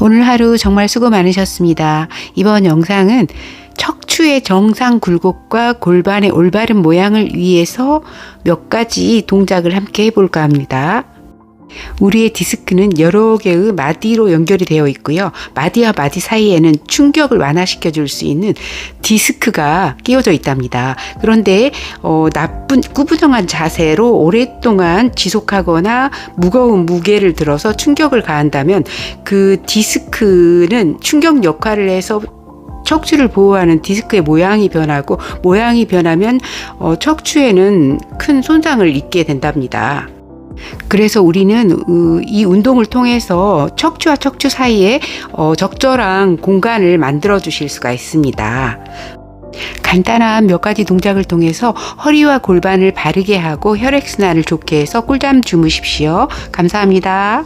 오늘 하루 정말 수고 많으셨습니다. 이번 영상은 척추의 정상 굴곡과 골반의 올바른 모양을 위해서 몇 가지 동작을 함께 해볼까 합니다. 우리의 디스크는 여러 개의 마디로 연결이 되어 있고요. 마디와 마디 사이에는 충격을 완화시켜 줄 수 있는 디스크가 끼워져 있답니다. 그런데 어, 나쁜 구부정한 자세로 오랫동안 지속하거나 무거운 무게를 들어서 충격을 가한다면 그 디스크는 충격 역할을 해서 척추를 보호하는 디스크의 모양이 변하고 모양이 변하면 어, 척추에는 큰 손상을 입게 된답니다. 그래서 우리는 어, 이 운동을 통해서 척추와 척추 사이에 어, 적절한 공간을 만들어 주실 수가 있습니다. 간단한 몇 가지 동작을 통해서 허리와 골반을 바르게 하고 혈액순환을 좋게 해서 꿀잠 주무십시오. 감사합니다.